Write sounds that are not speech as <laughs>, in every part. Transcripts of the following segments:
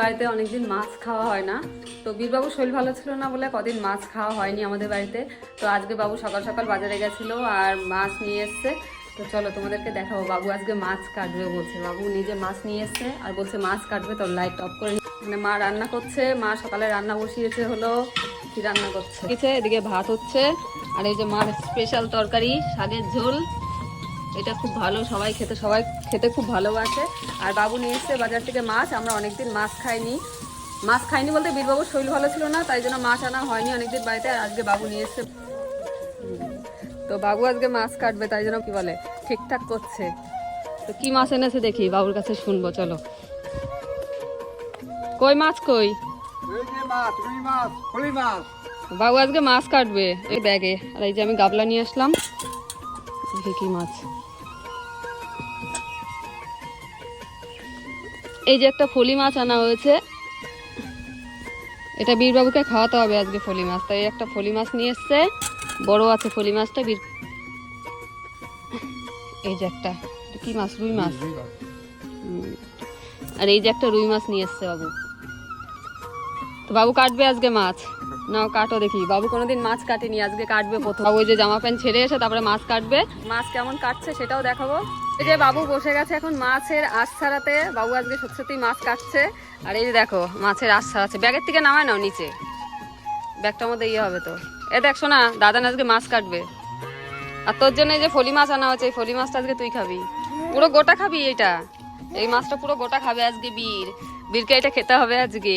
বাড়িতে অনেকদিন মাছ খাওয়া হয় না। তো বীরবাবু শরীর ভালো ছিল না বলে কদিন মাছ খাওয়া হয়নি আমাদের বাড়িতে। তো আজকে বাবু সকাল সকাল বাজারে গেছিল আর মাছ নিয়ে এসছে। তো চলো তোমাদেরকে দেখাবো, বাবু আজকে মাছ কাটবে বলছে। বাবু নিজে মাছ নিয়ে এসছে আর বলছে মাছ কাটবে, তো লাইট অফ করে মানে মা রান্না করছে, মা সকালে রান্না বসিয়েছে হলো, কি রান্না করছে? এদিকে ভাত হচ্ছে, আর এই যে মার স্পেশাল তরকারি, শাকের ঝোল। এটা খুব ভালো, সবাই খেতে সবাই খেতে খুব ভালোবাসে। আর বাবু নিয়ে এসছে বাজার থেকে মাছ, আমরা অনেকদিন মাছ খাইনি। মাছ খাইনি বলতে বীরবাবুর শরীর ভালো ছিল না, তাই জন্য মাছ আনা হয়নি অনেকদিন বাড়িতে, আর আজকে বাবু নিয়ে এসছে। তো বাবু আজকে মাছ কাটবে, তাই জন্য কি বলে, ঠিকঠাক করছে। তো কি মাছ এনেছে দেখি, বাবুর কাছে শুনব, চলো। কই মাছ কই? বাবু আজকে মাছ কাটবে, এই ব্যাগে। আর এই যে আমি গাবলা নিয়ে আসলাম। দেখি কি মাছ? এই যে একটা ফলি মাছ আনা হয়েছে। এটা বীরবাবুকে খাওয়াতে হবে আজকে ফলি মাছ। তাই একটা ফলি মাছ নিয়ে এসছে। বড় আছে ফলি মাছটা বীর এই যে একটা। কি মাছ? রুই মাছ। হুম। আর এই যে একটা রুই মাছ নিয়ে এসছে বাবু। বাবু কাটবে আজকে মাছ। নাও কাটো দেখি। বাবু কোনোদিন মাছ কাটেনি আজকে কাটবে প্রথম। ওই যে জামা প্যান্ট ছেড়ে এসে তারপরে মাছ কাটবে। মাছ কেমন কাটছে সেটাও দেখাবো। এই যে বাবু বসে গেছে এখন মাছের আশ ছাড়াতে। বাবু আজকে সত্যি সত্যি মাছ কাটছে। আর এই যে দেখো মাছের আশ ছাড়াচ্ছে। ব্যাগের থেকে নামায় নাও নিচে। ব্যাগটার মধ্যে ইয়ে হবে তো। এ দেখ শোনা দাদা আজকে মাছ কাটবে। আর তোর জন্য এই যে ফলি মাছ আনা হয়েছে এই ফলি মাছটা আজকে তুই খাবি। পুরো গোটা খাবি এটা। এই মাছটা পুরো গোটা খাবে আজকে বীর। বীরকে এটা খেতে হবে আজকে।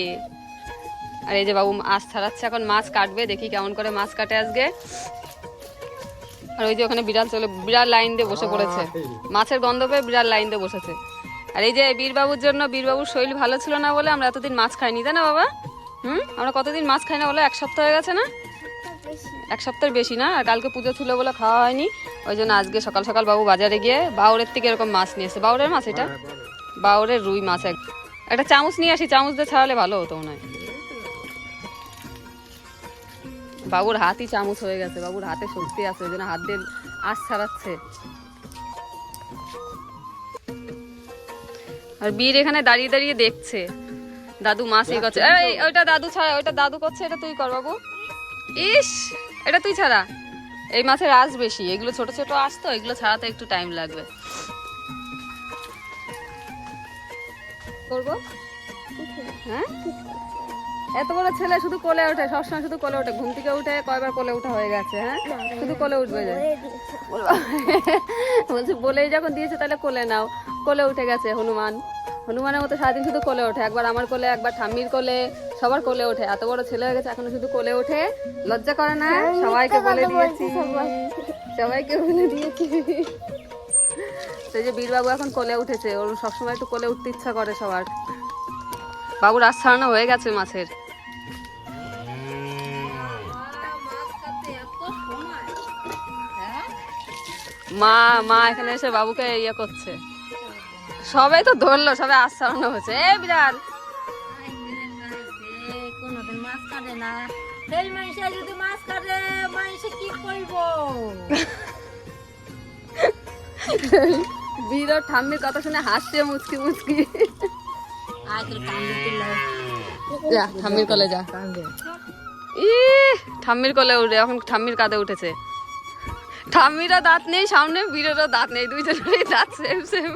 আর এই যে বাবু মাছ ছাড়াচ্ছে এখন মাছ কাটবে দেখি কেমন করে মাছ কাটে আজকে। আর ওই যে ওখানে বিড়াল চলে বিড়াল লাইন দিয়ে বসে পড়েছে। মাছের গন্ধ পেয়ে বিড়াল লাইন দিয়ে বসেছে। আর এই যে বীরবাবুর জন্য বীরবাবুর শরীর ভালো ছিল না বলে আমরা এতদিন মাছ খাইনি তাই না বাবা? হুম? আমরা কতদিন মাছ খাই না বলে? এক সপ্তাহ হয়ে গেছে না? এক সপ্তাহের বেশি না? আর কালকে পুজো ছিল বলে খাওয়া হয়নি। ওই জন্য আজকে সকাল সকাল বাবু বাজারে গিয়ে বাউরের থেকে এরকম মাছ নিয়ে এসে বাউরের মাছ এটা? বাউরের রুই মাছ এক একটা চামচ নিয়ে আসি চামচ দিয়ে ছাড়ালে ভালো হতো মনে হয়। বাবুর হাতই চামচ হয়ে গেছে বাবুর হাতে শক্তি আছে ওই জন্য হাত দিয়ে আশ ছাড়াচ্ছে। আর বীর এখানে দাঁড়িয়ে দাঁড়িয়ে দেখছে। দাদু মাছ এই করছে এই ওইটা দাদু ছাড়া ওইটা দাদু করছে এটা তুই কর বাবু। ইস এটা তুই ছাড়া। এই মাছের আঁশ বেশি এগুলো ছোট ছোট আঁশ তো এগুলো ছাড়াতে একটু টাইম লাগবে। করব? হ্যাঁ? এত বড় ছেলে শুধু কোলে ওঠে সবসময় শুধু কোলে ওঠে। ঘুম থেকে উঠে কয়বার কোলে উঠা হয়ে গেছে হ্যাঁ? শুধু কোলে উঠবে যে। <laughs> বলছে বলেই যখন দিয়েছে তাহলে কোলে নাও। কোলে উঠে গেছে হনুমান। হনুমানের মতো সারাদিন শুধু কোলে ওঠে। একবার আমার কোলে একবার ঠাম্মির কোলে সবার কোলে ওঠে। এত বড় ছেলে হয়ে গেছে এখনও শুধু কোলে ওঠে। লজ্জা করে না সবাইকে বলে দিয়েছি। সবাইকে বলে দিয়েছি। সেই যে বীরবাবু এখন কোলে উঠেছে ওর সবসময় একটু কোলে উঠতে ইচ্ছা করে সবার। বাবুর ছাড়ানো হয়ে গেছে মাছের। মা মা এখানে এসে বাবুকে ইয়ে করছে। সবাই তো ধরলো সবাই আশ ছাড়ানো হয়েছে এ বিড়াল বীর ঠাম্মির কথা শুনে হাসছে মুচকি মুচকি। যা ঠাম্মির কোলে যা। ই ঠাম্মির কোলে উঠে এখন ঠাম্মির কাঁধে উঠেছে। ঠাম্মিরও দাঁত নেই, সামনে বীরেরও দাঁত নেই, দুইজনেরই দাঁত সেম সেম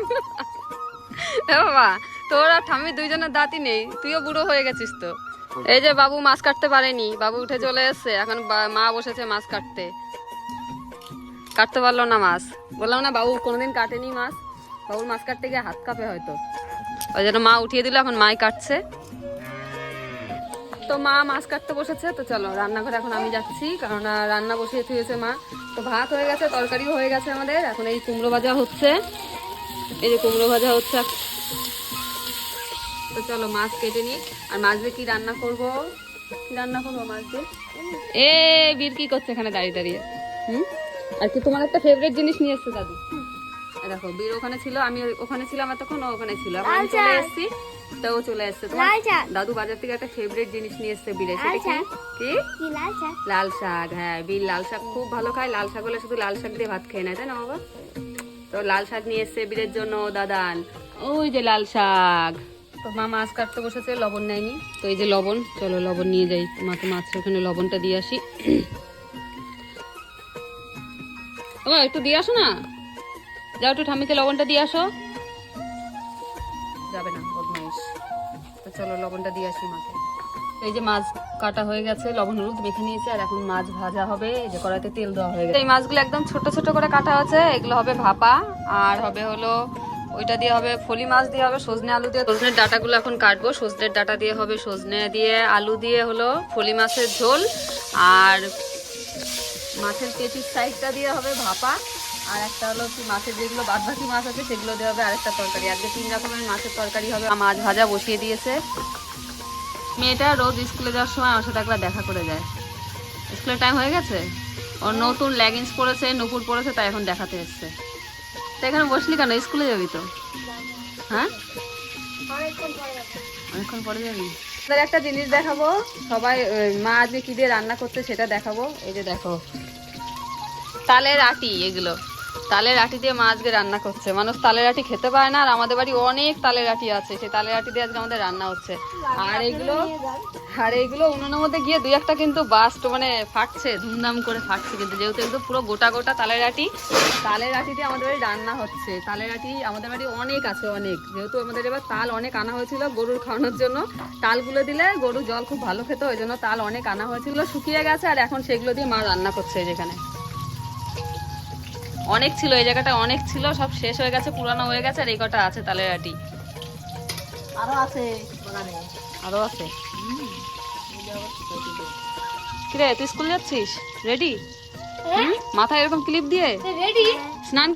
বাবা, তোর আর ঠাম্মির দুইজনের দাঁতই নেই, তুইও বুড়ো হয়ে গেছিস তো। এই যে বাবু মাছ কাটতে পারেনি, বাবু উঠে চলে এসছে, এখন মা বসেছে মাছ কাটতে। কাটতে পারল না মাছ। বললাম না, বাবু কোনোদিন কাটেনি মাছ, বাবুর মাছ কাটতে গিয়ে হাত কাঁপে হয়তো। ওই জন্য মা উঠিয়ে দিল, এখন মাই কাটছে। তো মা মাছ কাটতে বসেছে তো চলো রান্নাঘরে এখন আমি যাচ্ছি কারণ রান্না বসিয়ে থুয়েছে মা। তো ভাত হয়ে গেছে তরকারিও হয়ে গেছে আমাদের এখন এই কুমড়ো ভাজা হচ্ছে। এই যে কুমড়ো ভাজা হচ্ছে। তো চলো মাছ কেটে নিই। আর মাছ দিয়ে কি রান্না করব? কি রান্না করব মাছ দিয়ে এ বীর কি করছে এখানে দাঁড়িয়ে দাঁড়িয়ে? হুম? আর কি তোমার একটা ফেভারিট জিনিস নিয়ে এসছে দাদু? দেখো বীর ওখানে ছিল আমি ওখানে ছিলাম এতক্ষণ ও ওখানে ছিল। আমি চলে এসেছি তো ও চলে এসছে। তোমার দাদু বাজার থেকে একটা ফেভারিট জিনিস নিয়ে এসছে বীরে সেটা কি? কি? লাল শাক হ্যাঁ বীর লাল শাক খুব ভালো খায়। লাল শাক হলে শুধু লাল শাক দিয়ে ভাত খেয়ে নেয় তাই না বাবা? তো লাল শাক নিয়ে এসছে বীরের জন্য দাদান। ওই যে লাল শাক। তো মা মাছ কাটতে বসেছে লবণ নেয়নি। তো এই যে লবণ চলো লবণ নিয়ে যাই। মাকে মাছের ওখানে লবণটা দিয়ে আসি। ও একটু দিয়ে আসো না? যাও একটু ঠাম্মিকে লবণটা দিয়ে আসো। যাবে না বদমাইশ। তো চলো লবণটা দিয়ে আসি মাকে। এই যে মাছ কাটা হয়ে গেছে লবণ হলুদ মেখে নিয়েছে আর এখন মাছ ভাজা হবে এই যে কড়াইতে তেল দেওয়া হয়ে গেছে। এই মাছগুলো একদম ছোট ছোট করে কাটা আছে এগুলো হবে ভাপা আর হবে হলো ওইটা দিয়ে হবে ফলি মাছ দিয়ে হবে সজনে আলু দিয়ে। সজনের ডাটাগুলো এখন কাটবো সজনের ডাটা দিয়ে হবে সজনে দিয়ে আলু দিয়ে হলো ফলি মাছের ঝোল আর মাছের পেটির সাইজটা দিয়ে হবে ভাপা। আর একটা হলো কি মাছের যেগুলো বাদ বাকি মাছ আছে, সেগুলো দিয়ে হবে আরেকটা তরকারি। আজকে তিন রকমের মাছের তরকারি হবে। মাছ ভাজা বসিয়ে দিয়েছে। মেয়েটা রোজ স্কুলে যাওয়ার সময় আমার সাথে একবার দেখা করে যায়। স্কুলের টাইম হয়ে গেছে? ওর নতুন লেগিংস পরেছে, নুপুর পরেছে, তাই এখন দেখাতে এসছে। তো এখানে বসলি কেন? স্কুলে যাবি তো? হ্যাঁ? অনেকক্ষণ পরে যাবি। আপনাদের একটা জিনিস দেখাবো। সবাই মা আজকে কি দিয়ে রান্না করছে সেটা দেখাবো। এই যে দেখো। তালের আটি এগুলো। তালের আটি দিয়ে মা আজকে রান্না করছে। মানুষ তালের আটি খেতে পায় না, আর আমাদের বাড়ি অনেক তালের আটি আছে। সেই তালের আটি দিয়ে আজকে আমাদের রান্না হচ্ছে। আর এইগুলো আর এইগুলো উনুনের মধ্যে গিয়ে দুই একটা কিন্তু বাস্ট মানে ফাটছে, ধুমধাম করে ফাটছে কিন্তু। যেহেতু একদম পুরো গোটা গোটা তালের আটি তালের আটি দিয়ে আমাদের বাড়ি রান্না হচ্ছে। তালের আটি আমাদের বাড়ি অনেক আছে, অনেক। যেহেতু আমাদের এবার তাল অনেক আনা হয়েছিল গরুর খাওয়ানোর জন্য। তালগুলো দিলে গরু জল খুব ভালো খেত, ওই জন্য তাল অনেক আনা হয়েছিল, শুকিয়ে গেছে, আর এখন সেগুলো দিয়ে মা রান্না করছে যেখানে। অনেক ছিল এই জায়গাটা অনেক ছিল সব শেষ হয়ে গেছে পুরানো হয়ে গেছে আর এই কটা আছে তালের আটি। আরও আছে। আরও আছে? কিরে তুই স্কুল যাচ্ছিস? রেডি মাথায় এরকম ক্লিপ দিয়ে? রেডি স্নান